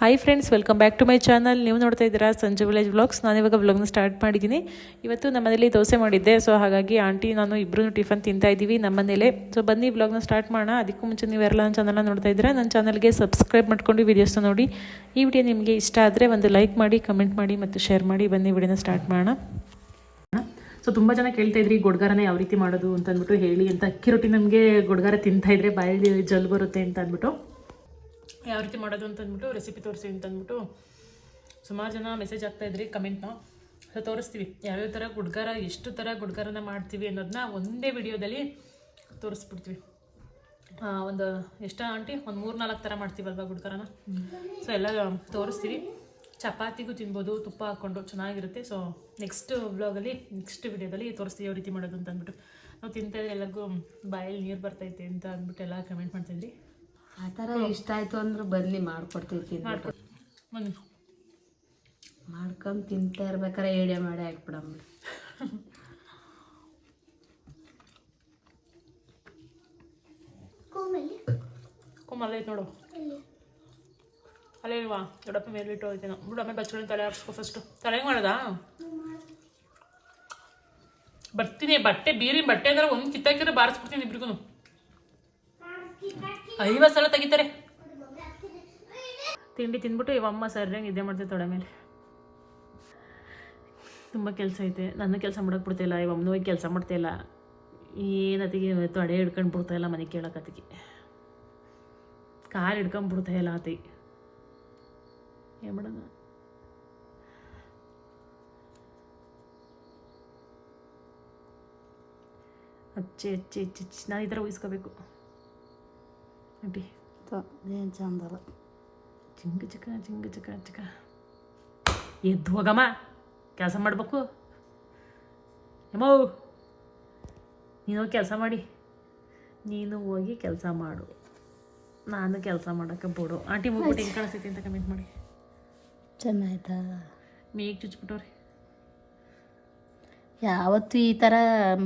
Hi friends welcome back to my channel ನೀವು ನೋಡ್ತಾ ಇದ್ದೀರಾ ಸಂಜು ವಿಲೇಜ್ ವ್ಲಾಗ್ಸ್ ನಾನು ಇವಾಗ ವ್ಲಾಗ್ನ ಸ್ಟಾರ್ಟ್ ಮಾಡಿದ್ದೀನಿ. ಇವತ್ತು ನಮ್ಮ ಮನೇಲಿ ದೋಸೆ ಮಾಡಿದ್ದೆ. ಸೊ ಹಾಗಾಗಿ ಆಂಟಿ ನಾನು ಇಬ್ಬರು ಟಿಫನ್ ತಿಂತಾ ಇದ್ದೀವಿ ನಮ್ಮ ಮನೇಲೆ. ಸೊ ಬನ್ನಿ ವ್ಲಾಗ್ನ ಸ್ಟಾರ್ಟ್ ಮಾಡೋಣ. ಅದಕ್ಕೂ ಮುಂಚೆ ನೀವು ಎಲ್ಲ ನನ್ನ ಚಾನಲ್ನ ನೋಡ್ತಾ ಇದ್ದೀರಾ, ನನ್ನ ಚಾನಲ್ಗೆ ಸಬ್ಸ್ಕ್ರೈಬ್ ಮಾಡ್ಕೊಂಡು ವೀಡಿಯೋಸ್ನ ನೋಡಿ. ಈ ವಿಡಿಯೋ ನಿಮಗೆ ಇಷ್ಟ ಆದರೆ ಒಂದು ಲೈಕ್ ಮಾಡಿ ಕಮೆಂಟ್ ಮಾಡಿ ಮತ್ತು ಶೇರ್ ಮಾಡಿ. ಬನ್ನಿ ವಿಡಿಯೋನ ಸ್ಟಾರ್ಟ್ ಮಾಡೋಣ. ಸೊ ತುಂಬ ಜನ ಕೇಳ್ತಾ ಇದ್ರಿ, ಗೊಡ್ಗಾರನ ಯಾವ ರೀತಿ ಮಾಡೋದು ಅಂತ ಅಂದ್ಬಿಟ್ಟು ಹೇಳಿ ಅಂತ. ಅಕ್ಕಿ ರೊಟ್ಟಿ ನಮಗೆ ಗೊಡ್ಗಾರ ತಿಂತಾ ಇದ್ರೆ ಬಾಯಲ್ಲಿ ಜಲ್ ಬರುತ್ತೆ ಅಂತ ಅಂದ್ಬಿಟ್ಟು. ಯಾವ ರೀತಿ ಮಾಡೋದು ಅಂತಂದ್ಬಿಟ್ಟು ರೆಸಿಪಿ ತೋರಿಸ್ತೀವಿ ಅಂತಂದ್ಬಿಟ್ಟು. ಸುಮಾರು ಜನ ಮೆಸೇಜ್ ಆಗ್ತಾ ಇದ್ರಿ ಕಮೆಂಟ್ನ ಸೊ ತೋರಿಸ್ತೀವಿ. ಯಾವ್ಯಾವ ಥರ ಗುಡ್ಗಾರ, ಎಷ್ಟು ಥರ ಗುಡ್ಗಾರನ ಮಾಡ್ತೀವಿ ಅನ್ನೋದನ್ನ ಒಂದೇ ವಿಡಿಯೋದಲ್ಲಿ ತೋರಿಸ್ಬಿಡ್ತೀವಿ. ಒಂದು ಎಷ್ಟ ಆಂಟಿ? ಒಂದು ಮೂರು ನಾಲ್ಕು ಥರ ಮಾಡ್ತೀವಲ್ವ ಗುಡ್ಗಾರನ? ಸೊ ಎಲ್ಲ ತೋರಿಸ್ತೀವಿ. ಚಪಾತಿಗೂ ತಿನ್ಬೋದು, ತುಪ್ಪ ಹಾಕ್ಕೊಂಡು ಚೆನ್ನಾಗಿರುತ್ತೆ. ಸೊ ನೆಕ್ಸ್ಟ್ ಬ್ಲಾಗಲ್ಲಿ ನೆಕ್ಸ್ಟ್ ವಿಡಿಯೋದಲ್ಲಿ ತೋರಿಸ್ತೀವಿ ಯಾವ ರೀತಿ ಮಾಡೋದು ಅಂತ ಅಂದ್ಬಿಟ್ಟು ನಾವು ತಿಂತಾ ಎಲ್ಲರಿಗೂ ಬಾಯಲ್ಲಿ ನೀರು ಬರ್ತೈತೆ ಅಂತ ಅಂದ್ಬಿಟ್ಟು ಎಲ್ಲ ಕಮೆಂಟ್ ಮಾಡ್ತಾಯಿದ್ರಿ ಆ ಥರ ಇಷ್ಟ ಆಯ್ತು ಅಂದ್ರೆ ಬನ್ನಿ ಮಾಡ್ಕೊಡ್ತೀವಿ ತಿನ್ಬಿಟ್ಟು ಬನ್ನಿ. ಮಾಡ್ಕೊಂಡು ತಿಂತಾ ಇರ್ಬೇಕಾರೆ ಏಡೆ ಮಾಡಿ ಹಾಕ್ಬಿಡಮ್ಮ. ಕುಮ್ಮಲ್ಲ ಐತೆ ನೋಡು. ಅಲ್ಲೇ ಇಲ್ವಾ? ದೊಡ್ಡಪ್ಪ ಮೇಲೆ ಇಟ್ಟು ಹೋಗ್ತೇನೆ. ಬಿಡು ಆಮೇಲೆ ಬಚ್ಕೊಂಡು ತಲೆ ಹಾಕ್ಸ್ಕೊ ಫಸ್ಟು ತಲೆಗೆ ಮಾಡೋದಾ? ಬರ್ತೀನಿ ಬಟ್ಟೆ ಬೀರಿನ ಬಟ್ಟೆ ಅಂದ್ರೆ ಒಂದು ಕಿತ್ತಾಕಿದ್ರೆ ಬಾರಿಸ್ಬಿಡ್ತೀನಿ ಇಬ್ರಿಗೂ ಐವತ್ತು ಸಲ ತೆಗಿತಾರೆ ತಿಂಡಿ ತಿಂದ್ಬಿಟ್ಟು ಇವಮ್ಮ ಸರ್ರಂಗೆ ನಿದ್ದೆ ಮಾಡ್ತೀವಿ ತೊಡೆ ಮೇಲೆ ತುಂಬ ಕೆಲಸ ಐತೆ ನನ್ನ ಕೆಲಸ ಮಾಡಕ್ಕೆ ಬಿಡ್ತಾಯಿಲ್ಲ ಇವಮ್ಮನೂ ಹೋಗಿ ಕೆಲಸ ಮಾಡ್ತಾಯಿಲ್ಲ ಏನತಿಗೆ ತೊಡೆ ಹಿಡ್ಕೊಂಡು ಬಿಡ್ತಾಯಿಲ್ಲ ಮನೆ ಕೇಳಕತ್ತಿಗೆ ಕಾಲು ಹಿಡ್ಕೊಂಡು ಬಿಡ್ತಾಯಿಲ್ಲ ಆತಿ ಏನು ಮಾಡೋಣ ಹಚ್ಚಿ ಹಚ್ಚಿ ಹಚ್ಚಿ ಹಚ್ಚಿ ನಾನು ಈ ಥರ ಉಯಿಸ್ಕೋಬೇಕು ಆಂಟಿ ಏನು ಚಂದಲ್ಲ ಚಿಂಗ ಚಿಕ್ಕ ಚಿಂಗ ಚಿಕ್ಕ ಚಿಕ್ಕ ಎದ್ದು ಹೋಗಮ್ಮ ಕೆಲಸ ಮಾಡಬೇಕು ಎಮ್ಮೋ ನೀನು ಹೋಗಿ ಕೆಲಸ ಮಾಡಿ ನೀನು ಹೋಗಿ ಕೆಲಸ ಮಾಡು ನಾನು ಕೆಲಸ ಮಾಡೋಕ್ಕೆ ಬಿಡು ಆಂಟಿ ಮುಗ್ಬಿಟ್ಟು ಹೆಂಗೆ ಕಾಣಿಸ್ತೈತಿ ಅಂತ ಕಮೆಂಟ್ ಮಾಡಿ ಚೆನ್ನಾಯ್ತಾ ಮೇಗ್ ಚುಚ್ಬಿಟ್ಟವ್ರಿ ಯಾವತ್ತೂ ಈ ಥರ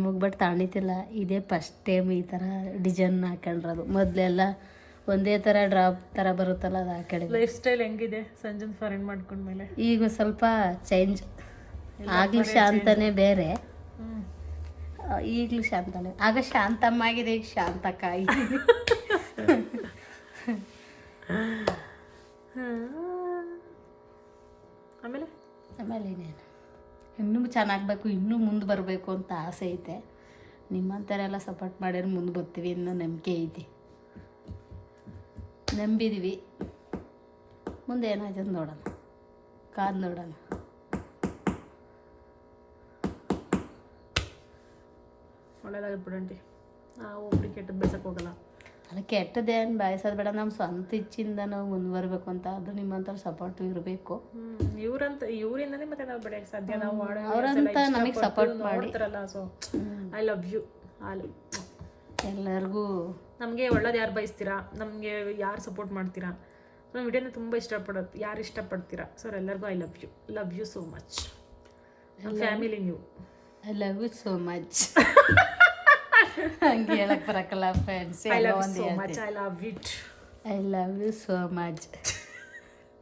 ಮುಗ್ಬಟ್ಟು ತಾಣಿತಿಲ್ಲ ಇದೇ ಫಸ್ಟ್ ಟೈಮ್ ಈ ಥರ ಡಿಸೈನ್ ಹಾಕೊಂಡ್ರದು. ಮೊದಲೆಲ್ಲ ಒಂದೇ ಥರ ಡ್ರಾಪ್ ಥರ ಬರುತ್ತಲ್ಲ ಅದು ಹಾಕೊಂಡು ಲೈಫ್ ಸ್ಟೈಲ್ ಹೆಂಗಿದೆ ಸಂಜನ್ ಫಾರಿನ್ ಮಾಡ್ಕೊಂಡ್ಮೇಲೆ? ಈಗ ಸ್ವಲ್ಪ ಚೇಂಜ್ ಆಗ್ಲಿ ಶಾಂತನೇ ಬೇರೆ. ಈಗಲೂ ಶಾಂತನೇ. ಆಗ ಶಾಂತಮ್ಮ ಆಗಿದೆ ಈಗ ಶಾಂತಕ್ಕ ಆಗಿದೆ. ಚೆನ್ನಾಗಬೇಕು, ಇನ್ನೂ ಮುಂದೆ ಬರಬೇಕು ಅಂತ ಆಸೆ ಐತೆ. ನಿಮ್ಮಂಥರೆಲ್ಲ ಸಪೋರ್ಟ್ ಮಾಡಿದ್ರೆ ಮುಂದೆ ಬರ್ತೀವಿ ಇನ್ನೂ ನಂಬಿಕೆ ಐತಿ. ನಂಬಿದೀವಿ. ಮುಂದೆ ಏನಾಯ್ತು ನೋಡೋಣ. ಕಾದು ನೋಡೋಣ. ಒಳ್ಳೇದಾಗತ್ತೆ ಬಿಡಂಟಿ ನಾವು ಕೆಟ್ಟದ್ದು ಬೆಳ್ಸಕ್ಕೆ ಹೋಗಲ್ಲ. ಅದು ಕೆಟ್ಟದೇನು ಬಯಸೋದು ಬೇಡ. ನಮ್ಮ ಸ್ವಂತ ಇಚ್ಛಿಂದ ನಾವು ಮುಂದುವರ್ಬೇಕು ಅಂತ ಅದು ನಿಮ್ಮಂಥವ್ರು ಸಪೋರ್ಟು ಇರಬೇಕು. ಇವ್ರಂತ ಇವರಿಂದನೇ ಮತ್ತೆ ನಾವು ಬೆಳೆಯಕ್ಕೆ ಸಾಧ್ಯ ನಾವು ಅವರಂತ ನಮಗೆ ಸಪೋರ್ಟ್ ಮಾಡಿ. So I love you all ಎಲ್ಲರಿಗೂ ನಮಗೆ ಒಳ್ಳೇದು ಯಾರು ಬಯಸ್ತೀರಾ? ನಮಗೆ ಯಾರು ಸಪೋರ್ಟ್ ಮಾಡ್ತೀರಾ? ನಮ್ಮ ವಿಡಿಯೋನ ತುಂಬ ಇಷ್ಟಪಡೋದು ಯಾರು ಇಷ್ಟಪಡ್ತೀರಾ? ಸೊ ಎಲ್ಲರಿಗೂ I love you love you so much family ನೀವು. I love you so much ಹಂಗೆ ಹೇಳಕ್ ಬರಕಲ್ಲ friends I love you so much I love it I love you so much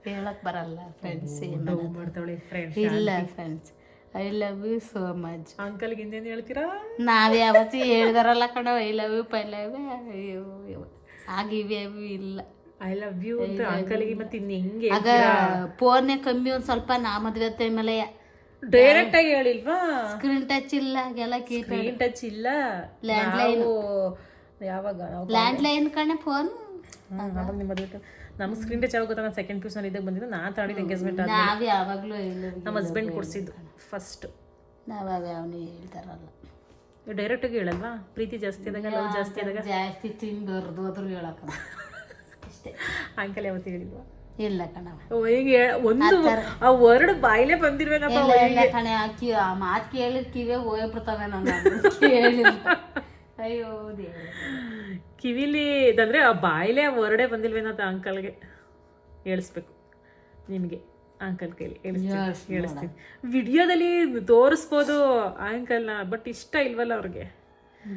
ಹೇಳಕ್ ಬರಲ್ಲ ಫ್ರೆಂಡ್ಸ್ ಮಾಡ್ತಾವಳಿ ಫ್ರೆಂಡ್ ಇಲ್ಲ friends I love you so much uncle ಹಿಂದೇನು ಹೇಳ್ತೀರಾ ನಾವು ಯಾವತ್ತೂ ಹೇಳ್ದಾರಲ್ಲ ಕಣೋ I love you pi love ಅಯ್ಯೋ ಆಗಿವೆ ಇಲ್ಲ ಐ ಲವ್ ಯು ಅಂತ ಅಂಕಲ್ಗೆ ಮತ್ತೆ ಇನ್ನು ಹೆಂಗೆ ಆಗ ಕಮ್ಮಿ ಒಂದು ಸ್ವಲ್ಪ ನಾ ಮದ್ವೆ ಟೈಮಲ್ಲೇ ಡೈರೆಕ್ಟ್ ಆಗಿ ಹೇಳಿಲ್ವಾ? ಸ್ಕ್ರೀನ್ ಟಚ್ ಇಲ್ಲ ಎಲ್ಲ ಸ್ಕ್ರೀನ್ ಟಚ್ ಇಲ್ಲ? ಲ್ಯಾಂಡ್ ಲೈನ್ ಯಾವಾಗ? ನಾವು ಲ್ಯಾಂಡ್ ಲೈನ್ ಕಣೆ ಫೋನ್ ಹ್ಮ್, ಅವಾಗ ನಿಮ್ಮ ಮದುವೆ ನಮ್ಗೆ ಸ್ಕ್ರೀನ್ ಟಚ್ ಆಗುತ್ತೆ ನಾನು ಸೆಕೆಂಡ್ ಪೀಸ್ ಇದ್ದಾಗ ಬಂದಿದ್ದು ನಾ ತಾಡಿದ ಎಂಗೇಜ್ಮೆಂಟ್ ಆದ ನಾವ್ ಯಾವಾಗ್ಲೂ ನಮ್ಮ ಹಸ್ಬೆಂಡ್ ಕೊಡ್ಸಿದ್ದು ಫಸ್ಟ್ ನಾವಾಗ ಅವನು ಹೇಳ್ತಾರಲ್ಲ. ಡೈರೆಕ್ಟ್ ಆಗಿ ಹೇಳಲ್ವಾ? ಪ್ರೀತಿ ಜಾಸ್ತಿ ಆದಾಗ ಲವ್ ಜಾಸ್ತಿ ಆದಾಗ ಜಾಸ್ತಿ ತಿಂದೋರ್ದು ಹೋದ್ರು ಹೇಳಕ್ಕ ಅಷ್ಟೇ. ಅಂಕಲ್ ಯಾವತ್ತು ಹೇಳಿಲ್ವಾ? ಇಲ್ಲ ಕಣವ. ಓ, ಈಗ ಹೇಳ್- ಒಂದು ಆ ವರ್ಡ್ ಬಾಯಿಲೆ ಬಂದಿರ್ವೇನಪ್ಪ ಇಲ್ಲ ಇಲ್ಲ ಕಣೆ ಆ ಕಿ ಆ ಮಾತು ಕೇಳಿದ ಕಿವೇ ಹೋಗ್ಬಿಡ್ತವೆ ನಾನು ಹೇಳಿಲ್ಲ ಅಯ್ಯೋ ದೇವ್ರೆ. ಕಿವಿಲಿ ಇದಂದ್ರೆ ಆ ಬಾಯಿಲೆ ಆ ವರ್ಡೇ ಬಂದಿಲ್ವೇನಂತ ಅಂಕಲ್ಗೆ ಹೇಳಿಸ್ಬೇಕು. ನಿಮಗೆ ಅಂಕಲ್ ಕೈಲಿ ಹೇಳಿಸ್ತೀನಿ ಹೇಳಿಸ್ತೀನಿ. ವಿಡಿಯೋದಲ್ಲಿ ತೋರಿಸ್ಬೋದು ಅಂಕಲ್ನ ಬಟ್ ಇಷ್ಟ ಇಲ್ವಲ್ಲ ಅವ್ರಿಗೆ?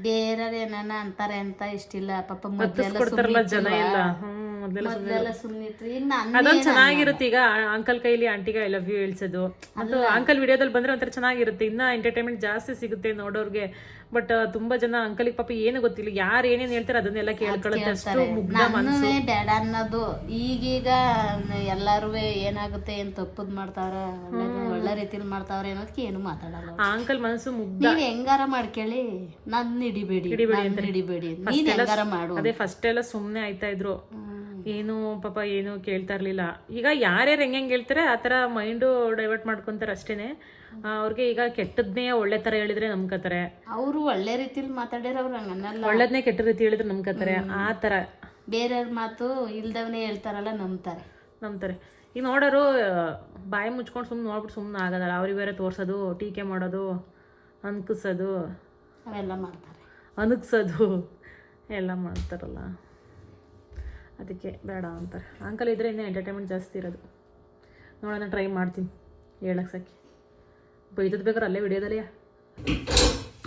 ಬೇರೆ ಏನಾನ ಅಂತಾರೆ ಅಂತ ಇಷ್ಟಿಲ್ಲ. ಪಾಪ ಮೊದಲೆಲ್ಲ ಜನ ಎಲ್ಲ. ಹ್ಮ್. ಮೊದಲೆಲ್ಲ ಮೊದ್ಲೆಲ್ಲ ಸುಮ್ಮನಿತ್ತು ಈಗ ಅದೊಂದು ಚೆನ್ನಾಗಿರುತ್ತೆ ಈಗ ಅಂಕಲ್ ಕೈಲಿ ಆಂಟಿಗೆ ಐ ಲವ್ ಯು ಹೇಳ್ಸೋದು. ಮತ್ತು ಅಂಕಲ್ ವಿಡಿಯೋದಲ್ಲಿ ಬಂದ್ರೆ ಒಂಥರ ಚೆನ್ನಾಗಿರುತ್ತೆ. ಇನ್ನ ಎಂಟರ್ಟೈನ್ಮೆಂಟ್ ಜಾಸ್ತಿ ಸಿಗುತ್ತೆ ನೋಡೋರ್ಗೆ. ಬಟ್ ತುಂಬಾ ಜನ ಅಂಕಲಿಗೆ ಪಾಪ ಏನು ಗೊತ್ತಿಲ್ಲ. ಯಾರು ಏನೇನ್ ಹೇಳ್ತಾರೆ ಅದನ್ನೆಲ್ಲ ಕೇಳ್ಕೊಳ್ಳುತ್ತೆ. ಅಷ್ಟು ಮುಗ್ಧ ಬೇಡ ಅನ್ನೋದು. ಈಗೀಗ ಎಲ್ಲಾರು ಏನಾಗುತ್ತೆ ಏನ್ ತಪ್ಪದ್ ಮಾಡ್ತಾವ್ರ ಒಳ್ಳೆ- ಒಳ್ಳೆ ರೀತಿಲಿ ಮಾಡ್ತಾವ್ರ ಅನ್ನೋದಕ್ಕೆ ಏನು ಮಾತಾಡಲ್ಲ ಆ ಅಂಕಲ್ ಮನಸ್ಸು ಮುಗ್ಧ. ನೀವ್ ಹೆಂಗಾರ ಮಾಡ್ಕೇಳಿ ನನ್ ಹಿಡಿಬೇಡಿ ಇಡಿಬೇಡಿ ಹಿಡಿಬೇಡಿ ನೀನ್ ಹೆಂಗಾರ ಮಾಡು ಅದೇ ಫಸ್ಟ್ ಎಲ್ಲ ಸುಮ್ನೆ ಆಯ್ತಾ ಇದ್ರು. ಏನು ಪಾಪ ಏನು ಕೇಳ್ತಾ ಇರ್ಲಿಲ್ಲ. ಈಗ ಯಾರ್ಯಾರು ಹೆಂಗ್ ಹೇಳ್ತಾರೆ ಆ ಥರ ಮೈಂಡು ಡೈವರ್ಟ್ ಮಾಡ್ಕೊಂತಾರೆ ಅಷ್ಟೇನೆ. ಅವ್ರಿಗೆ ಈಗ ಕೆಟ್ಟದ್ನೇ ಒಳ್ಳೆ ತರ ಹೇಳಿದ್ರೆ ನಂಬ್ಕೋತಾರೆ ಅವರು ಒಳ್ಳೆ ರೀತಿಲಿ ಮಾತಾಡಿರೋರು ಹಂಗನ್ನಲ್ಲ ಒಳ್ಳೇದ್ನೇ ಕೆಟ್ಟ ರೀತಿ ಹೇಳಿದ್ರೆ ನಂಬ್ಕೋತಾರೆ ಆ ತರ ಬೇರೆಯವ್ರ ಮಾತು ಇಲ್ದವನೇ ಹೇಳ್ತಾರಲ್ಲ ನಂಬ್ತಾರೆ. ನಂಬ್ತಾರೆ. ಈಗ ನೋಡೋರು ಬಾಯಿ ಮುಚ್ಕೊಂಡು ಸುಮ್ಮನೆ ನೋಡ್ಬಿಟ್ಟು ಸುಮ್ಮನೆ ಆಗೋದಲ್ಲ. ಅವ್ರಿಗೆ ಬೇರೆ ತೋರ್ಸೋದು ಟೀಕೆ ಮಾಡೋದು ಅನ್ಕಿಸೋದು. ಅವೆಲ್ಲ ಮಾಡ್ತಾರೆ. ಅನುಗ್ಸೋದು ಎಲ್ಲ ಮಾಡ್ತಾರಲ್ಲ. ಅದಕ್ಕೆ ಬೇಡ ಅಂತಾರೆ. ಅಂಕಲ್ ಇದ್ದರೆ ಇನ್ನೂ ಎಂಟರ್ಟೈನ್ಮೆಂಟ್ ಜಾಸ್ತಿ ಇರೋದು. ನೋಡೋಣ ಟ್ರೈ ಮಾಡ್ತೀನಿ. ಹೇಳಕ್ಕೆ ಸಾಕಿ ಬೈದದ್ ಬೇಕಾದ್ರೆ ಅಲ್ಲೇ ವಿಡಿಯೋದಲ್ಲಿಯಾ?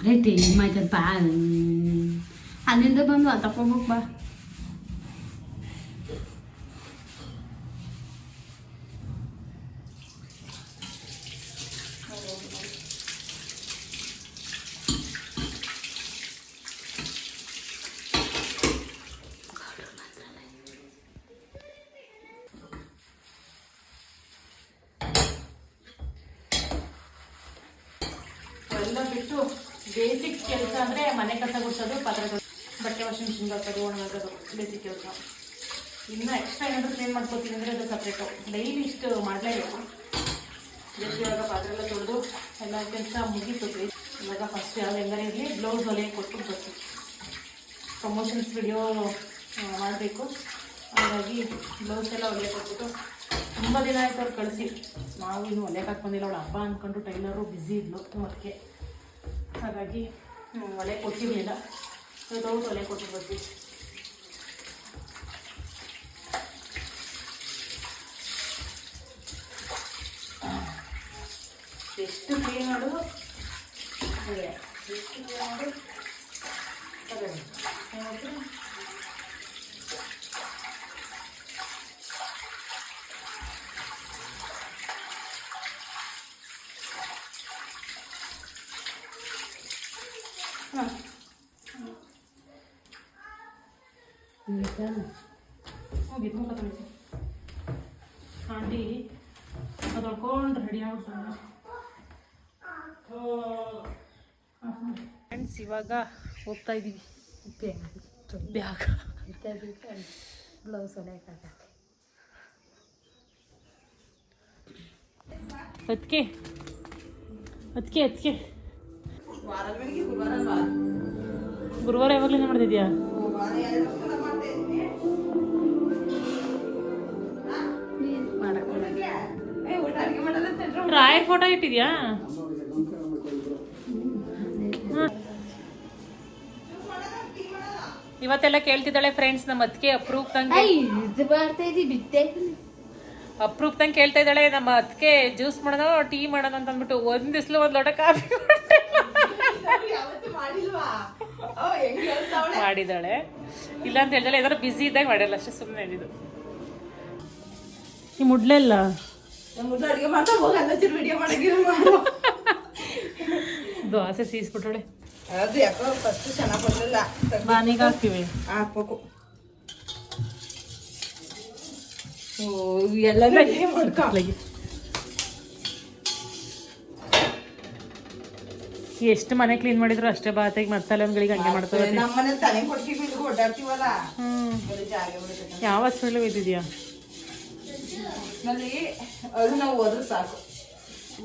ರೇಟಿ ಮಾಯ್ತದ ಬಾ. ಅಲ್ಲಿಂದ ಬಂದು ಅಲ್ಲಿ ತಕೊಂಬೋಗ್ ಬಾ ಎಲ್ಲ ಬಿಟ್ಟು ಬೇಸಿಕ್ ಕೆಲಸ ಅಂದರೆ ಮನೆ ಕಸ ಗುಡಿಸೋದು ಪಾತ್ರೆಗಳು ಬಟ್ಟೆ ವಾಷಿಂಗ್ ಮಿಷಿನ್ ಹಾಕೋದು ಒಣಗಾಕೋದು ಬೇಸಿಕ್ ಕೆಲಸ. ಇನ್ನು ಎಕ್ಸ್ಟ್ರಾ ಏನಾದರೂ ಕ್ಲೀನ್ ಮಾಡ್ಕೋತೀನಿ ಅಂದರೆ ಅದು ಸಪ್ರೇಟು ಡೈಲಿ ಇಷ್ಟು ಮಾಡಲೇಬೇಕು. ಜೊತೆ ಇವಾಗ ಪಾತ್ರೆ ಎಲ್ಲ ತೊಳೆದು, ಎಲ್ಲ ಕೆಲಸ ಮುಗೀತು. ಇವಾಗ ಫಸ್ಟ್ ಯಾವ್ದು ಎಲ್ಲ ಇರಲಿ ಬ್ಲೌಸ್ ಹೊಲಿಗೆ ಕೊಟ್ಟು ಬರ್ತೀವಿ ಪ್ರಮೋಷನ್ಸ್ ವಿಡಿಯೋ ಮಾಡಬೇಕು. ಹಾಗಾಗಿ ಬ್ಲೌಸ್ ಎಲ್ಲ ಹೊಲಿಗೆ ಕೊಟ್ಬಿಟ್ಟು ತುಂಬ ದಿನ ಆಯ್ತು ಅವ್ರು ಕಳಿಸಿ. ನಾವು ಇನ್ನು ಕಾಕ್ ಬಂದಿಲ್ಲ. ಅವಳು ಹಬ್ಬ ಅಂದ್ಕೊಂಡು ಟೈಲರು ಬ್ಯುಸಿ ಇದ್ಲು, ಅದಕ್ಕೆ. ಹಾಗಾಗಿ ಒಲೆ ಕೊಟ್ಟಿರಲಿಲ್ಲ. ಇವತ್ತು ಒಲೆ ಕೊಟ್ಟು ಎಷ್ಟು ಕ್ಲೀನ್ ಅದೇ ಎಷ್ಟು ಕ್ಲೀನ್ ಮಾಡೋದು ಅದೇ ಏನಾಯ್ತು? ಹಾಂ ಹೋಗಿದ್ದು ಮುಖ ತೊಳಿತು ಆಂಟಿ ಮುಖ ತೊಳ್ಕೊಂಡು ರೆಡಿ ಆಗ್ಬಿಟ್ಟು ಫ್ರೆಂಡ್ಸ್ ಇವಾಗ ಹೋಗ್ತಾ ಇದ್ದೀವಿ ಬ್ಯಾಗ್ ಬ್ಲೌಸ್ ಹೊಲಿಯಕ್ಕಾಗತ್ತೆ ಅದಕ್ಕೆ ಅದಕ್ಕೆ ಅದಕ್ಕೆ ಗುರುವಾರ ಯಾವಾಗಲಿಂದ ಮಾಡ್ತಿದ್ಯಾ? ರಾಯರ್ ಫೋಟೋ ಇಟ್ಟಿದ್ಯಾ. ಇವತ್ತೆಲ್ಲ ಕೇಳ್ತಿದ್ದಾಳೆ ಫ್ರೆಂಡ್ಸ್ ನಮ್ಮ ಅದಕ್ಕೆ ಅಪ್ರೂಪ್ ತಂಗೆ ಇದು ಅಪ್ರೂಪ್ ತಂಗೆ ಕೇಳ್ತಾ ಇದ್ದಾಳೆ ನಮ್ಮ ಅದಕ್ಕೆ ಜ್ಯೂಸ್ ಮಾಡೋದು ಟೀ ಮಾಡೋದು ಅಂತ ಅಂದ್ಬಿಟ್ಟು ಒಂದ್ ದಿವಸಲು ಒಂದ್ ಲೋಟ ಕಾಫಿ ಮಾಡಿದಾಳೆ ಇಲ್ಲ ಅಂತ ಹೇಳ್ದಲ್ಲ ಏನಾದ್ರು ಬಿಸಿ ಇದ್ದಾಗ ಮಾಡಲ್ಲ ಅಷ್ಟೇ ಸುಮ್ಮನೆ ಇದ್ದಿದ್ದು. ಈ ಮುಡ್ಲೆಲ್ಲ? ಅಡಿಗೆ ಮಾಡ್ತಾ ಹೋಗಿ ಅನ್ನಚಿರ್ ವಿಡಿಯೋ ಮಾಡಂಗಿರೋ ಮಾಡು ದೋಸೆ ಸೀಸ್ಬಿಟ್ಟಳೆ ಅದು ಯಾಕೋ ಫಸ್ಟ್ ಚೆನ್ನಾಗಿ ಬರ್ಲಿಲ್ಲ ಬಾನಿಗೆ ಹಾಕ್ತಿವಿ ಹಾಕ್ಬೇಕು ಓ ಎಲ್ಲನೂ ಅಡಿಗೆ ಮಾಡ್ಕೊ ಎಷ್ಟು ಮನೆ ಕ್ಲೀನ್ ಮಾಡಿದ್ರು ಅಷ್ಟೇ ಬಾತಾಗಿ ಮತ್ತಲ್ಲಗಳಿಗೆ ಹಂಗೆ ಮಾಡ್ತದೆ ನಮ್ಮನೆ ತಲೆ ಕೊಡ್ತೀವಿ ಇಲ್ಲಿ ಓಡಾಡ್ತೀವಲ್ಲ ಹ್ಮ್. ಬರೀ ಜಾಗ ಬಿಡುತ್ತೆ ಯಾವ ಹಾಸ್ಪಿಟ್ಲ್ ಇದ್ದಿದ್ಯಾ ನಲ್ಲಿ ಅದು ನಾವು ಹೋದ್ರೆ ಸಾಕು.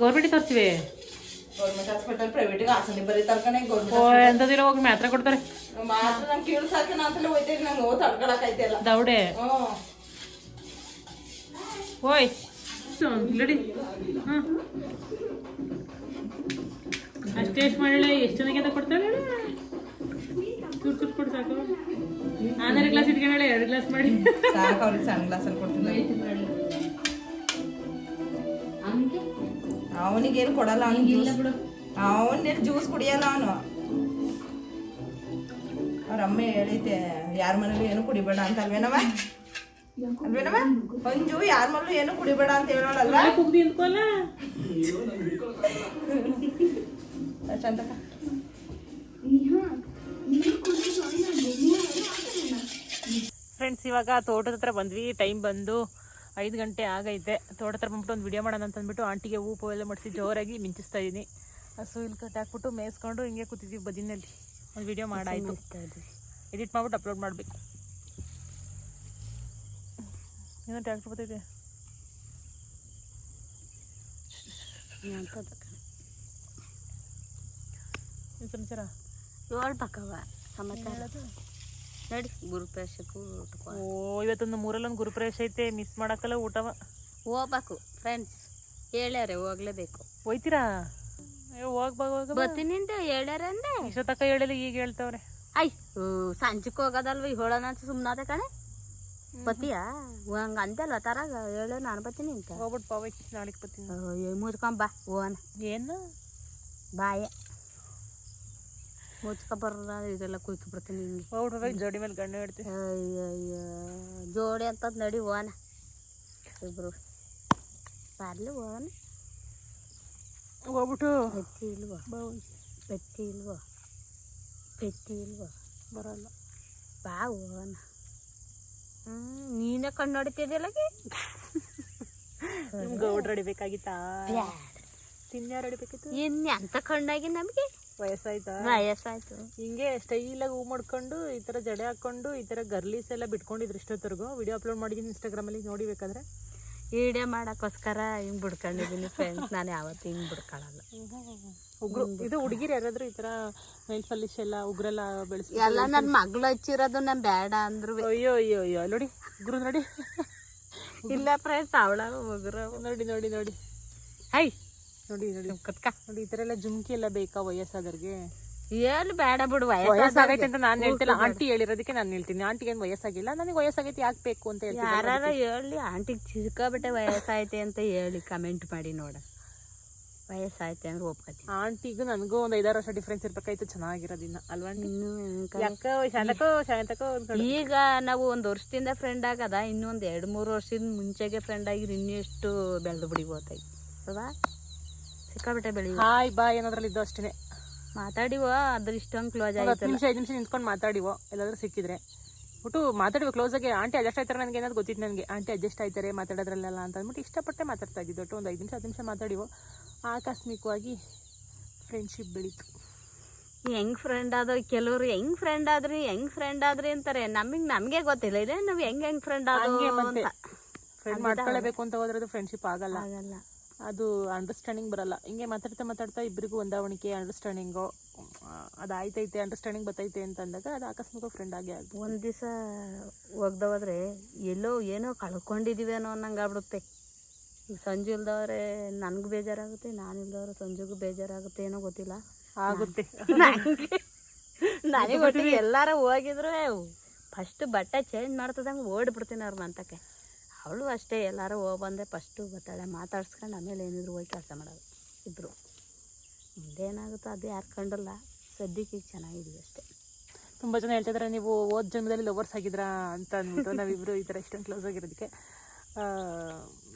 ಗೌರ್ಮೆಂಟ್ ತರ್ತೀವಿ. ಗೌರ್ಮೆಂಟ್ ಹಾಸ್ಪಿಟಲ್ ಪ್ರೈವೇಟಿಗೆ ಹಾಸನಿ ಬರೀ ತರ್ಕನೆ ಓ ಗೌರ್ಮೆಂಟ್ ಎಂಥದಿರೋ ಹೋಗಿ ಮಾತ್ರ ಕೊಡ್ತಾರೆ. ಮಾತ್ರ ನಂಗೆ ಕೀಳು ಸಾಕು ನಾ ಅಂತಲೇ ಹೋಯ್ತೇನೆ ನಂಗೆ ನೋವು ತಡ್ಕೊಳಕೈತಿಲ್ಲ ದೌಡೆ. ಓ ಓಯ್ ಇಲ್ಲಡಿ. ಹಾಂ ಅಷ್ಟೇ ಎಷ್ಟು ಮಾಡಳೆ ಎಷ್ಟು ಜನಕ್ಕೆ ಅಂತ ಕೊಡ್ತಾಳೆ ಚೂರು ಚೂರು ಕೊಡು ಸಾಕು. ನಾನೆರಡು ಗ್ಲಾಸ್ ಇಟ್ಕೊಂಡಾಳೆ ಎರಡು ಗ್ಲಾಸ್ ಮಾಡಿ. ಸಾಕು ಅವ್ರಿಗೆ ಸಣ್ಣ ಗ್ಲಾಸಲ್ಲಿ ಅವನಿಗೆ ಅವನಿಗೇನು ಕೊಡಲ್ಲ ಅವನಿಗಿಲ್ಲ ಅವನೇನು ಜ್ಯೂಸ್ ಕುಡಿಯಲ್ಲ ಅವನು. ಅವ್ರ ಅಮ್ಮ ಹೇಳೈತೆ ಯಾರ ಮನೇಲೂ ಏನು ಕುಡಿಬೇಡ ಅಂತ ಅಲ್ವೇನವ ಅಲ್ವೇನವ ಮಂಜು ಯಾರ ಮನೇಲೂ ಏನು ಕುಡಿಬೇಡ ಅಂತ ಹೇಳೋಳಲ್ಲ ಚಂದಕ. ಫ್ರೆಂಡ್ಸ್ ಇವಾಗ ತೋಟದ ಹತ್ರ ಬಂದ್ವಿ ಟೈಮ್ ಬಂದು ಐದು ಗಂಟೆ ಆಗೈತೆ. ತೋಟ ಹತ್ರ ಬಂದ್ಬಿಟ್ಟು ಒಂದು ವಿಡಿಯೋ ಮಾಡೋಣ ಅಂತ ಅಂದ್ಬಿಟ್ಟು ಆಂಟಿಗೆ ಹೂ ಪೂ ಎಲ್ಲ ಮಾಡಿಸಿ ಜೋರಾಗಿ ಮಿಂಚಿಸ್ತಾ ಇದ್ದೀನಿ ಹಸು ಇಲ್ಲಿ ಕಟ್ ಹಾಕ್ಬಿಟ್ಟು ಮೇಯಿಸ್ಕೊಂಡು ಹಿಂಗೆ ಕೂತಿದ್ದೀವಿ ಬದಿನಲ್ಲಿ. ಒಂದು ವಿಡಿಯೋ ಮಾಡಾಯ್ತು. ಎಡಿಟ್ ಮಾಡ್ಬಿಟ್ಟು ಅಪ್ಲೋಡ್ ಮಾಡಬೇಕು. ಏನೋ ಟ್ಯಾಕ್ಟ್ರ್ ಬರ್ತೈತೆ. ಏನ್ ಸಮಾಚಾರ? ಹೇಳ್ಬೇಕವ ಸಮಾಚಾರ. ನಡಿ ಗುರುಪ್ರವೇಶಕ್ಕೂ ಊಟಕ್ಕೂ ಓ ಇವತ್ತೊಂದು ಮೂರಲ್ಲೊಂದು ಗುರುಪ್ರವೇಶ ಐತೆ ಮಿಸ್ ಮಾಡಕ್ಕಲ್ಲ ಊಟವ? ಹೋಗ್ಬೇಕು ಫ್ರೆಂಡ್ಸ್ ಹೇಳ್ಯಾರೆ ಹೋಗ್ಲೇಬೇಕು. ಹೋಯ್ತೀರಾ? ಹೋಗ್ಬಾಗ ಹೋಗ್ಬಾ ಹೋಗ ಬರ್ತೀನಿ ಅಂತ ಹೇಳ್ಯಾರ ಅಂದೆ? ಇಷ್ಟೊತ್ತಕ್ಕ ಹೇಳಿಲ್ಲ ಈಗ ಹೇಳ್ತಾವ್ರೆ. ಅಯ್ ಸಂಜಕ್ ಹೋಗೋದಲ್ವ ಹೇಳೋಣ ಅಂತ ಸುಮ್ಮನಾದೆ ಕಣೆ. ಬತ್ತೀಯಾ ಹಂಗ ಅಂತಲ್ಲ ತರಾಗ ಹೇಳು ನಾನು ಬತ್ತೀನಿ ಅಂತ. ಹೋಗ್ಬಿಟ್ಟು ಪಾವೈ ನಾಳೆಗೆ ಬತ್ತೀನಿ ಮುದ್ಕೊಂಬ ಓನ್ ಏನು? ಬಾಯ. ಮುಚ್ಕೊ ಬರೋದ ಇದೆಲ್ಲ ಕುಯ್ಕೊ ಬರ್ತೀನಿ ಹಿಂಗೆ. ಹೋಗಿ ಜೋಡಿ ಮೇಲೆ ಗಣ್ಣು ಇಡ್ತೀನಿ ಅಯ್ಯಯ್ಯ ಜೋಡಿ ಅಂತದ್ ನಡಿ ಓನ. ಇಬ್ರು. ಬರ್ಲಿ ಹೋನ ಹೋಗ್ಬಿಟ್ಟು ಬೆತ್ತಿ ಇಲ್ವೋ? ಬೆತ್ತಿ ಇಲ್ವಾ? ಬೆತ್ತಿ ಇಲ್ವಾ? ಬರಲ್ಲ. ಬಾ ಓನ. ಹ್ಮ್ ನೀನೇ ಕಣ್ಣು ಹೊಡಿತಿದ್ಯಲ್ಲಗೆ ಔಟ್ ಹೊಡಿಬೇಕಾಗಿತ್ತಾ? ತಿನ್ಯಾರು ಹೊಡಿಬೇಕಿತ್ತು? ಇನ್ ಅಂತ ಕಣ್ಣಾಗಿ ನಮಗೆ? ವಯಸ್ಸಾಯ್ತಾ? ವಯಸ್ಸಾಯ್ತು. ಹಿಂಗೆ ಸ್ಟೈಲಾಗಿ ಹೂ ಮಾಡ್ಕೊಂಡು ಈ ಥರ ಜಡೆ ಹಾಕೊಂಡು ಈ ಥರ ಗರ್ಲೀಸ್ ಎಲ್ಲ ಬಿಟ್ಕೊಂಡಿದ್ರು ಇಷ್ಟೊತ್ತರ್ಗು ವಿಡಿಯೋ ಅಪ್ಲೋಡ್ ಮಾಡಿದ್ದೀನಿ ಇನ್ಸ್ಟಾಗ್ರಾಮಲ್ಲಿ ನೋಡಿ ಬೇಕಾದ್ರೆ. ವಿಡಿಯೋ ಮಾಡಕ್ಕೋಸ್ಕರ ಹಿಂಗ್ ಬಿಡ್ಕೊಂಡಿದೀನಿ ಫ್ರೆಂಡ್ಸ್ ನಾನು ಯಾವತ್ತೂ ಹಿಂಗ್ ಬಿಡ್ಕೊಳಲ್ಲ. ಉಗ್ರು. ಇದು ಹುಡುಗಿರು ಯಾರಾದ್ರೂ ಈ ಥರ ನೈಲ್ ಪಾಲಿಶ್ ಎಲ್ಲ ಉಗ್ರೆಲ್ಲ ಬೆಳೆಸಿ ಎಲ್ಲ ನನ್ನ ಮಗಳು ಹಚ್ಚಿರೋದು ನನ್ ಬೇಡ ಅಂದ್ರು. ಅಯ್ಯೋ ಅಯ್ಯೋ ಅಯ್ಯೋ. ನೋಡಿ ಉಗ್ರು ನೋಡಿ. ಇಲ್ಲ ಫ್ರೆಂಡ್ಸ್ ಅವಳ ಉಗ್ರ. ನೋಡಿ ನೋಡಿ ನೋಡಿ. ಹೈ! ನೋಡಿ ನೋಡಿ. ಕತ್ಕ. ನೋಡಿ ಈ ತರ ಎಲ್ಲ ಜುಮ್ಕಿ ಎಲ್ಲ ಬೇಕಾ ವಯಸ್ಸಾದವ್ರಿಗೆ? ಏನು ಬೇಡ ಬಿಡು ವಯಸ್ಸಾಗೈತೆ ಅಂತ ನಾನು ಹೇಳ್ತಿಲ್ಲ. ಆಂಟಿ ಹೇಳಿರೋದಕ್ಕೆ ನಾನು ಹೇಳ್ತೀನಿ. ಆಂಟಿಗೆ ಏನು ವಯಸ್ಸಾಗಿಲ್ಲ? ನನಗೆ ವಯಸ್ಸಾಗೈತೆ ಯಾಕೆ ಬೇಕು ಅಂತ ಹೇಳ್ತೀನಿ ಯಾರು ಹೇಳಿ ಆಂಟಿಗೆ ಚಿಕ್ಕಬಿಟ್ಟೆ ವಯಸ್ಸಾಯ್ತೆ ಅಂತ ಹೇಳಿ ಕಮೆಂಟ್ ಮಾಡಿ ನೋಡ. ವಯಸ್ಸಾಯ್ತೆ ಅಂದ್ರೆ ಒಪ್ಕತಿ ಆಂಟಿಗೂ ನನಗೂ ಒಂದು ಐದಾರು ವರ್ಷ ಡಿಫ್ರೆನ್ಸ್ ಇರ್ಬೇಕಾಯ್ತು ಚೆನ್ನಾಗಿರೋದಿನ್ನ ಅಲ್ವಾ ಈಗ ನಾವು ಒಂದು ವರ್ಷದಿಂದ ಫ್ರೆಂಡ್ ಆಗದ ಇನ್ನೊಂದು ಎರಡು ಮೂರು ವರ್ಷದಿಂದ ಮುಂಚೆಗೆ ಫ್ರೆಂಡ್ ಆಗಿ ಇನ್ನೂ ಎಷ್ಟು ಬೆಳೆದು ಬಿಡಿ ಹೋಗ್ತೈತಿ ಅಲ್ವಾ? ಸಿಕ್ಕಾಬಿಟ್ಟೆ ಬೆಳಿ ಹಾಯ್ ಬಾಯ್ ಏನಾದ್ರಲ್ಲಿ ಇದ್ದು ಅಷ್ಟೇ ಮಾತಾಡಿವ ಅದ್ರ ಇಷ್ಟೊಂದು ಕ್ಲೋಸ್ ಆಯ್ತು ನಿಮಿಷ ಐದು ನಿಮಿಷ ನಿಂತ್ಕೊಂಡು ಮಾತಾಡಿವೋ ಎಲ್ಲಾದ್ರೂ ಸಿಕ್ಕಿದ್ರೆ. ಬಿಟ್ಟು ಮಾತಾಡಿವ ಕ್ಲೋಸ್ ಆಗಿ ಆಂಟಿ ಅಡ್ಜಸ್ಟ್ ಆಯ್ತಾರೆ ನನಗೆ? ಏನಾದ್ರು ಗೊತ್ತಿತ್ತು ನನಗೆ. ಆಂಟಿ ಅಡ್ಜಸ್ಟ್ ಆಯ್ತಾರೆ ಮಾತಾಡೋದ್ರಲ್ಲೆಲ್ಲ ಅಂತ. ಅಂದ್ಬಿಟ್ಟು ಇಷ್ಟಪಟ್ಟೆ ಮಾತಾಡ್ತಾ ಇದ್ದಿದ್ದು ಒಟ್ಟು ಒಂದು ಐದು ನಿಮಿಷ ಹತ್ತು ನಿಮಿಷ ಮಾತಾಡಿವೋ. ಆಕಸ್ಮಿಕವಾಗಿ ಫ್ರೆಂಡ್ಶಿಪ್ ಬೆಳೀತು. ಹೆಂಗ್ ಫ್ರೆಂಡ್ ಆದ್ರೆ ಕೆಲವರು ಹೆಂಗ್ ಫ್ರೆಂಡ್ ಆದ್ರಿ ಹೆಂಗ್ ಫ್ರೆಂಡ್ ಆದ್ರಿ ಅಂತಾರೆ. ನಮಗ್ ನಮ್ಗೆ ಗೊತ್ತಿಲ್ಲ. ಇದೆ ನಾವು ಹೆಂಗ್ ಹೆಂಗ್ ಫ್ರೆಂಡ್ ಆದ್ರೆ ಅಂತ. ಫ್ರೆಂಡ್ ಮಾಡ್ಕೊಳ್ಳಬೇಕು ಅಂತ ಹೋದ್ರೆ ಫ್ರೆಂಡ್ಶಿಪ್ ಆಗಲ್ಲ. ಆಗಲ್ಲ. ಅದು ಅಂಡರ್ಸ್ಟ್ಯಾಂಡಿಂಗ್ ಬರಲ್ಲ. ಹಿಂಗೆ ಮಾತಾಡ್ತಾ ಮಾತಾಡ್ತಾ ಇಬ್ಬರಿಗೂ ಹೊಂದಾವಣಿಕೆ ಅಂಡರ್ಸ್ಟ್ಯಾಂಡಿಂಗು ಅದು ಆಯ್ತೈತೆ ಅಂಡರ್ಸ್ಟ್ಯಾಂಡಿಂಗ್ ಬರ್ತೈತೆ ಅಂತ ಅಂದಾಗ ಅದು ಆಕಸ್ಮಿಕ ಫ್ರೆಂಡ್ ಆಗಿ ಆಗುತ್ತೆ. ಒಂದು ದಿವಸ ಹೋಗ್ದವಾದ್ರೆ ಎಲ್ಲೋ ಏನೋ ಕಳ್ಕೊಂಡಿದೀವೇನೋ ಅನ್ನಂಗೆ ಆಗ್ಬಿಡುತ್ತೆ. ಸಂಜೆ ಸಂಜು ಇಲ್ದವ್ರೆ ನನಗೂ ಬೇಜಾರಾಗುತ್ತೆ ನಾನು ಇಲ್ದವ್ರೆ ಸಂಜುಗೂ ಬೇಜಾರಾಗುತ್ತೆ ಏನೋ ಗೊತ್ತಿಲ್ಲ. ಆಗುತ್ತೆ. ನನಗೆ ಗೊತ್ತಿಲ್ಲ ಎಲ್ಲರೂ ಹೋಗಿದ್ರು ಫಸ್ಟ್ ಬಟ್ಟೆ ಚೇಂಜ್ ಮಾಡ್ತದಂಗೆ ಓಡ್ಬಿಡ್ತೀನಿ ಅವ್ರ ಮಂತಕ್ಕೆ. ಅವಳು ಅಷ್ಟೇ ಎಲ್ಲರೂ ಹೋಗಿ ಬಂದೆ ಫಸ್ಟು ಬರ್ತಾಳೆ ಮಾತಾಡ್ಸ್ಕೊಂಡು ಆಮೇಲೆ ಏನಿದ್ರು ಹೋಗಿ ಕೆಲಸ ಮಾಡೋದು ಇಬ್ಬರು ಮುಂದೇನಾಗುತ್ತೋ ಅದು ಯಾರು ಕಂಡಲ್ಲ ಸದ್ಯಕ್ಕೆ ಈಗ ಚೆನ್ನಾಗಿದ್ವಿ ಅಷ್ಟೇ. ತುಂಬ ಜನ ಹೇಳ್ತಿದ್ರೆ ನೀವು ಓದ್ ಜನ್ಮದಲ್ಲಿ ಲವರ್ಸ್ ಆಗಿದ್ರಾ ಅಂತ ಅಂದ್ಬಿಟ್ಟು ನಾವಿಬ್ಬರು ಈ ಥರ ಇಷ್ಟೊಂದು ಕ್ಲೋಸ್ ಆಗಿರೋದಕ್ಕೆ.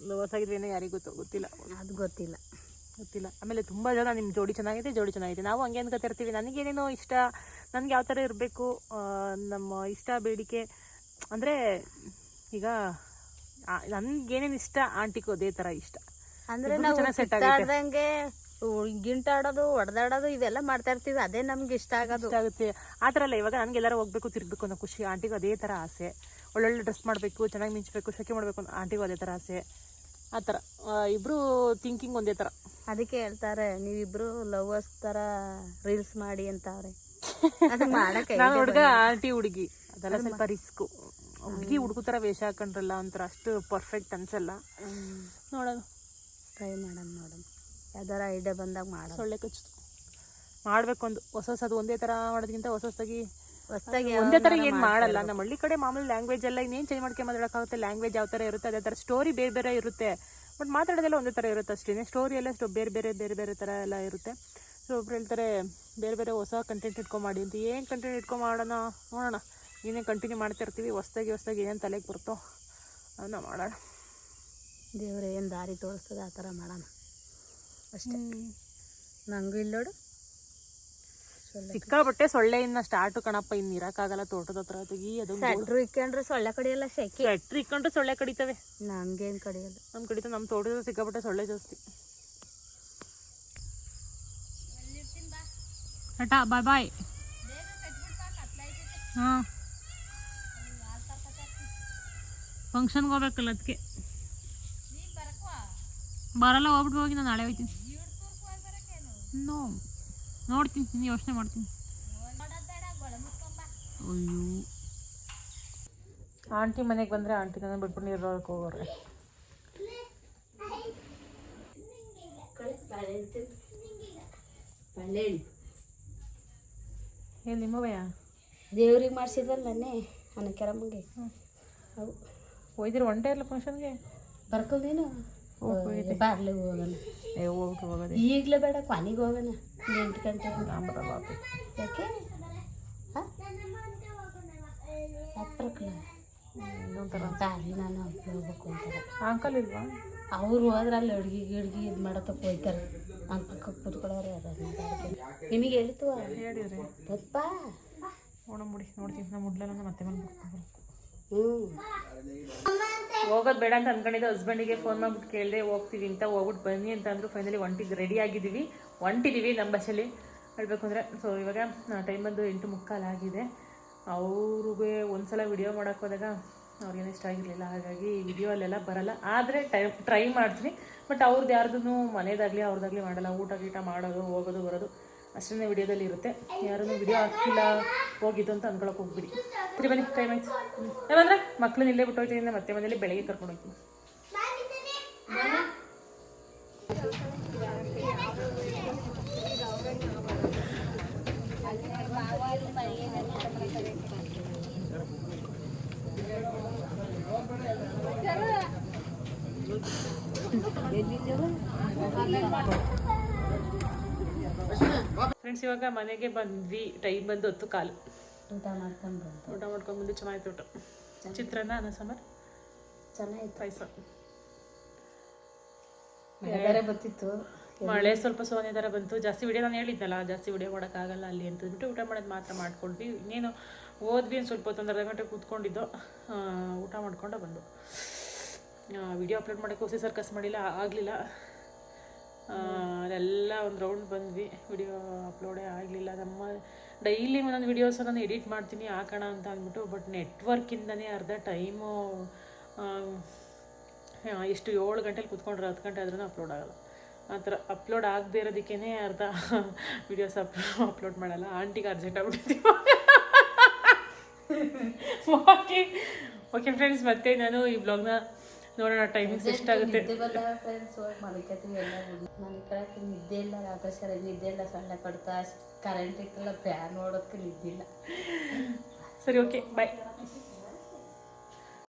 ಲವರ್ಸ್ ಆಗಿದ್ರೆ ಏನೋ ಯಾರಿಗೂ ಗೊತ್ತು ಗೊತ್ತಿಲ್ಲ. ಅದು ಗೊತ್ತಿಲ್ಲ. ಗೊತ್ತಿಲ್ಲ. ಆಮೇಲೆ ತುಂಬ ಜನ ನಿಮ್ಮ ಜೋಡಿ ಚೆನ್ನಾಗಿದೆ ಜೋಡಿ ಚೆನ್ನಾಗಿದೆ. ನಾವು ಹಂಗೆ ಅನ್ಕೋತಿರ್ತೀವಿ ನನಗೇನೇನೋ ಇಷ್ಟ ನನಗೆ ಯಾವ ಥರ ಇರಬೇಕು ನಮ್ಮ ಇಷ್ಟ ಬೇಡಿಕೆ. ಅಂದರೆ ಈಗ ನನಗೇನೇನು ಇಷ್ಟ ಆಂಟಿಗೂ ಅದೇ ತರ ಇಷ್ಟ. ಅಂದ್ರೆ ನಾವು. ಸುತ್ತಾಡ್ದಂಗೆ ಗಿಂಟಾಡೋದು ಒಡದಾಡೋದು ಇವೆಲ್ಲ ಮಾಡ್ತಾ ಇರ್ತೀವಿ. ಅದೇ ನಮ್ಗೆ ಇಷ್ಟ ಆಗೋದು. ಇಷ್ಟ ಆಗುತ್ತೆ. ಆ ಥರ ಅಲ್ಲ ಇವಾಗ ನನಗೆ ಎಲ್ಲರೂ ಹೋಗ್ಬೇಕು ತಿರ್ಗಬೇಕು ಅನ್ನೋ ಖುಷಿ. ಆಂಟಿಗೂ ಅದೇ ಥರ ಆಸೆ. ಒಳ್ಳೊಳ್ಳೆ ಡ್ರೆಸ್ ಮಾಡಬೇಕು ಚೆನ್ನಾಗಿ ಮಿಂಚಬೇಕು ಶೆಕೆ ಮಾಡಬೇಕು ಅಂತ ಆಂಟಿಗೂ ಅದೇ ಥರ ಆಸೆ. ಆ ಥರ ಇಬ್ಬರು ಥಿಂಕಿಂಗ್ ಒಂದೇ ಥರ ಅದಕ್ಕೆ ಹೇಳ್ತಾರೆ ನೀವಿಬ್ರು ಲವರ್ಸ್ ತರ ರೀಲ್ಸ್ ಮಾಡಿ ಅಂತಾರೆ ನಾನು ಹುಡುಗ ಆಂಟಿ ಹುಡುಗಿ. ಅದೆಲ್ಲ ಸ್ವಲ್ಪ ರಿಸ್ಕು ಹುಡುಗಿ ಹುಡುಗ ಥರ ವೇಷ ಹಾಕೊಂಡ್ರಲ್ಲ ಒಂಥರ ಅಷ್ಟು ಪರ್ಫೆಕ್ಟ್ ಅನ್ಸಲ್ಲ. ನೋಡೋಣ. ಟ್ರೈ ಮಾಡೋಣ ನೋಡೋಣ. ಯಾವ್ದಾರ ಐಡಿಯಾ ಬಂದಾಗ ಮಾಡ ಸೊಳ್ಳೆ ಮಾಡ್ಬೇಕು ಒಂದು. ಹೊಸ ಅದು ಒಂದೇ ಥರ ಮಾಡೋದಕ್ಕಿಂತ ಹೊಸ ಹೊಸದಾಗಿ ಹೊಸದಾಗಿ ಒಂದೇ ಥರ ಏನು ಮಾಡಲ್ಲ. ನಮ್ಮ ಹಳ್ಳಿ ಕಡೆ ಮಾಮೂಲಿ ಲ್ಯಾಂಗ್ವೇಜ್ ಎಲ್ಲ ಇನ್ನೇನು ಚೇಂಜ್ ಮಾಡ್ಕೊಂಡು ಮಾತಾಡೋಕ್ಕಾಗುತ್ತೆ? ಲ್ಯಾಂಗ್ವೇಜ್ ಯಾವ ಥರ ಇರುತ್ತೆ? ಅದೇ ಥರ ಸ್ಟೋರಿ ಬೇರೆ ಬೇರೆ ಇರುತ್ತೆ. ಬಟ್ ಮಾತಾಡೋದೆಲ್ಲ ಒಂದೇ ಥರ ಇರುತ್ತೆ ಅಷ್ಟೇ ಸ್ಟೋರಿ ಎಲ್ಲ ಸ್ಟೋ ಬೇರೆ ಬೇರೆ ಬೇರೆ ಬೇರೆ ಥರ ಎಲ್ಲ ಇರುತ್ತೆ. ಸೊ ಒಬ್ರು ಹೇಳ್ತಾರೆ ಬೇರೆ ಬೇರೆ ಹೊಸ ಕಂಟೆಂಟ್ ಇಟ್ಕೊಂಡು ಮಾಡಿ ಅಂತ. ಏನು ಕಂಟೆಂಟ್ ಇಟ್ಕೊಂಡು ಮಾಡೋಣ? ನೋಡೋಣ. ಏನೇ ಕಂಟಿನ್ಯೂ ಮಾಡ್ತಿರ್ತೀವಿ ಹೊಸ್ದಾಗಿ ಹೊಸ್ದಾಗಿ ಏನೇನು ತಲೆಗೆ ಬರುತ್ತೋ ಅದನ್ನ ಮಾಡೋಣ. ದೇವ್ರ ಏನು ದಾರಿ ತೋರಿಸ್ತದೆ ಆ ಥರ ಮಾಡೋಣ. ಅಷ್ಟೇ. ನಂಗೂ ಇಲ್ಲೋಡು ನೋಡು. ಸಿಕ್ಕಾಬಟ್ಟೆ ಸೊಳ್ಳೆಯಿಂದ ಸ್ಟಾರ್ಟ್ ಕಣಪ್ಪ. ಇನ್ನು ಇರೋಕ್ಕಾಗಲ್ಲ ತೋಟದ ಹತ್ರ. ತೆಗಿ ಅದು ಸ್ವೆಟ್ರು ಇಕ್ಕೊಂಡ್ರೆ ಸೊಳ್ಳೆ ಕಡಿಯಲ್ಲ ಸೆಕೆ ಸ್ವೆಟ್ರ್ ಇಕ್ಕೊಂಡ್ರೆ ಸೊಳ್ಳೆ ಕಡಿತವೆ. ನಂಗೇನ್ ಕಡಿಯಲ್ಲ. ನಮ್ಮ ಕಡಿತ ನಮ್ಮ ತೋಟದ ಸಿಕ್ಕಾಪಟ್ಟೆ ಸೊಳ್ಳೆ ಜಾಸ್ತಿ. ಟಾಟಾ ಬಾಯ್ ಬಾಯ್ ಹಾಂ. ಫಂಕ್ಷನ್ಗೆ ಹೋಗ್ಬೇಕಲ್ಲ ಅದಕ್ಕೆ. ಬರಲ್ಲ ಹೋಗ್ಬಿಟ್ಟು ಹೋಗಿ ನಾನು ನಾಳೆ ಹೋಗ್ತೀನಿ. ನೋ ನೋಡ್ತೀನಿ ನೀನು ಯೋಚನೆ ಮಾಡ್ತೀನಿ. ಅಯ್ಯೋ. ಆಂಟಿ ಮನೆಗೆ ಬಂದರೆ ಆಂಟಿ ನನ್ನ ಬಿಟ್ಬಿಟ್ಟು ನೀರೊಳಗೆ ಹೋಗೋರೆ. ಏ ನಿಮ್ಮವಯ್ಯ ದೇವ್ರಿಗೆ ಮಾಡಿಸಿದ್ವಲ್ಲ ನೆನ್ನೆ ಅನ್ನಕ್ಕೆರಮ್ಮಗೆ ಅವು. ಹೋಯ್ದಿರ ಒಂಟೆ ಇಲ್ಲ ಫಂಕ್ಷನ್ಗೆ ಬರ್ಕಲ್ದೇನು ಬಾರ್ಲಿ ಹೋಗೋಣ. ಏ ಹೋಗಿ ಹೋಗೋದು. ಈಗಲೇ ಬೇಡ ಕೊನೆಗೆ ಹೋಗೋಣ. ಎಂಟು ಗಂಟೆ ಬರಲ್ಲ. ಯಾಕೆ? ಇನ್ನೊಂಥರ ಬಾರ್ಲಿ ನಾನು ಹೋಗ್ಬೇಕು ಅಂತಾರೆ ಅಂಕಲ್ ಇಲ್ವಾ? ಅವ್ರು ಹೋದ್ರೆ ಅಲ್ಲಿ ಅಡ್ಗೆ ಗಿಡ್ಗಿ ಇದು ಮಾಡತ್ತಪ್ಪ ಹೋಯ್ತಾರೆ ಅಂತ ಕೂತ್ಕೊಳ್ಳೋರು ನಿಮಗೆ ಹೇಳ್ತು ಹೇಳಿದ್ರಿ ಪಪ್ಪ ನೋಡಿ ಮುಡಿ ನೋಡ್ತೀನಿ. ನಮ್ಮ ಮುಡ್ಲೆಲ್ಲ ಮತ್ತೆ ಹ್ಞೂ ಹೋಗೋದು ಬೇಡ ಅಂತ ಅನ್ಕೊಂಡಿದ್ದೆ. ಹಸ್ಬೆಂಡಿಗೆ ಫೋನ್ ಮಾಡ್ಬಿಟ್ಟು ಕೇಳಿದೆ, ಹೋಗ್ತೀವಿ ಅಂತ. ಹೋಗ್ಬಿಟ್ಟು ಬನ್ನಿ ಅಂತ ಅಂದ್ರು ಫೈನಲಿ ಒಂಟಿಗೆ ರೆಡಿ ಆಗಿದ್ದೀವಿ. ಹೊಂಟಿದ್ದೀವಿ ನಮ್ಮ ಬಸ್ಸಲ್ಲಿ ಹೇಳ್ಬೇಕು ಅಂದರೆ ಸೊ ಇವಾಗ ಟೈಮ್ ಬಂದು ಎಂಟು ಮುಕ್ಕಾಲು ಆಗಿದೆ. ಅವ್ರಿಗೆ ಒಂದ್ಸಲ ವಿಡಿಯೋ ಮಾಡೋಕೆ ಹೋದಾಗ ಅವ್ರಿಗೇನು ಇಷ್ಟ ಆಗಿರಲಿಲ್ಲ. ಹಾಗಾಗಿ ವಿಡಿಯೋ ಅಲ್ಲೆಲ್ಲ ಬರಲ್ಲ. ಆದರೆ ಟೈ ಟ್ರೈ ಮಾಡ್ತೀನಿ. ಬಟ್ ಅವ್ರದ್ದು ಯಾರ್ದು ಮನೆಯದಾಗಲಿ ಅವ್ರದ್ದಾಗಲಿ ಮಾಡಲ್ಲ. ಊಟ ಗೀಟ ಮಾಡೋದು, ಹೋಗೋದು, ಬರೋದು. ಅಷ್ಟೇ ವಿಡಿಯೋದಲ್ಲಿ ಇರುತ್ತೆ ಯಾರನ್ನು ವಿಡಿಯೋ ಹಾಕಿಲ್ಲ ಹೋಗಿದ್ದು ಅಂತ ಅನ್ಕೊಳಕ್ಕೆ ಹೋಗ್ಬಿಡಿ ಸರಿ ಬನ್ನಿ ಟೈಮ್ ಆಯ್ತು ಯಾವಂದ್ರೆ ಮಕ್ಳನ್ನ ಇಲ್ಲೇ ಬಿಟ್ಟು ಹೋಗ್ತೀನಿ ಮತ್ತೆ ಮನೇಲಿ ಬೆಳಗ್ಗೆ ಕರ್ಕೊಂಡು ಹೋಗ್ತೀನಿ ಫ್ರೆಂಡ್ಸ್ ಇವಾಗ ಮನೆಗೆ ಬಂದ್ವಿ. ಟೈಮ್ ಬಂದು ಹೊತ್ತು ಕಾಲು. ಊಟ ಮಾಡ್ಕೊಂಡು ಬಂತು ಊಟ ಮಾಡ್ಕೊಂಡು ಬಂದು ಚೆನ್ನಾಗಿತ್ತು ಊಟ. ಚಿತ್ರಾನ್ನ ಅನ್ನ ಸಾಂಬಾರು? ಚೆನ್ನಾಗಿತ್ತು. ಪಾಯಸ. ಬೇರೆ ಬರ್ತಿತ್ತು. ಮಳೆ ಸ್ವಲ್ಪ ಸೋನೆ ಥರ ಬಂತು. ಜಾಸ್ತಿ ವಿಡಿಯೋ ನಾನು ಹೇಳಿದ್ನಲ್ಲ ಜಾಸ್ತಿ ವಿಡಿಯೋ ಮಾಡೋಕ್ಕಾಗಲ್ಲ ಅಲ್ಲಿ ಅಂತ ಅಂದ್ಬಿಟ್ಟು ಊಟ ಮಾಡೋದು ಮಾತ್ರ ಮಾಡ್ಕೊಂಡ್ವಿ. ಇನ್ನೇನು ಓದ್ವಿ ಒಂದು ಸ್ವಲ್ಪ ಹೊತ್ತು ಒಂದು ಅರ್ಧ ಗಂಟೆ ಕೂತ್ಕೊಂಡಿದ್ದು. ಊಟ ಮಾಡ್ಕೊಂಡು ಬಂದು. ವಿಡಿಯೋ ಅಪ್ಲೋಡ್ ಮಾಡೋಕ್ಕೆ ಹೊಸ ಸರ್ಕಸ್ ಮಾಡಿಲ್ಲ ಆಗಲಿಲ್ಲ. ಅದೆಲ್ಲ ಒಂದು ರೌಂಡ್ ಬಂದ್ವಿ. ವಿಡಿಯೋ ಅಪ್ಲೋಡೇ ಆಗಲಿಲ್ಲ. ನಮ್ಮ ಡೈಲಿ ಒಂದೊಂದು ವಿಡಿಯೋಸ್ ನಾನು ಎಡಿಟ್ ಮಾಡ್ತೀನಿ, ಹಾಕೋಣ ಅಂತ ಅಂದ್ಬಿಟ್ಟು ಬಟ್ ನೆಟ್ವರ್ಕಿಂದನೇ ಅರ್ಧ ಟೈಮು ಎಷ್ಟು ಏಳು ಗಂಟೆಲಿ ಕುತ್ಕೊಂಡ್ರೆ, ಹತ್ತು ಗಂಟೆ ಆದ್ರೂ ಅಪ್ಲೋಡ್ ಆಗಲ್ಲ. ಆ ಥರ ಅಪ್ಲೋಡ್ ಆಗದೇ ಇರೋದಕ್ಕೇ ಅರ್ಧ ವಿಡಿಯೋಸ್ ಅಪ್ ಅಪ್ಲೋಡ್ ಮಾಡಲ್ಲ. ಆಂಟಿಗೆ ಅರ್ಜೆಂಟ್ ಆಗ್ಬಿಡ್ತೀವಿ ಓಕೆ ಓಕೆ ಫ್ರೆಂಡ್ಸ್ ಮತ್ತೆ ನಾನು ಈ ಬ್ಲಾಗ್ನ ನೋಡೋಣ ಟೈಮಿಂಗ್ಸ್ ಎಷ್ಟಾಗುತ್ತೆ ಮಲಿಕೊಳಕ್ಕೆ ನಿದ್ದೆ ಇಲ್ಲ ರಾತ್ರಿ ಸರಿ ನಿದ್ದೆ ಇಲ್ಲ ಸೊಳ್ಳೆ ಕಡ್ತಾ ಕರೆಂಟ್ ಇತ್ತಲ್ಲ ಫ್ಯಾನ್ ನೋಡೋದಕ್ಕೆ ನಿದ್ದಿಲ್ಲ ಸರಿ ಓಕೆ ಬಾಯ್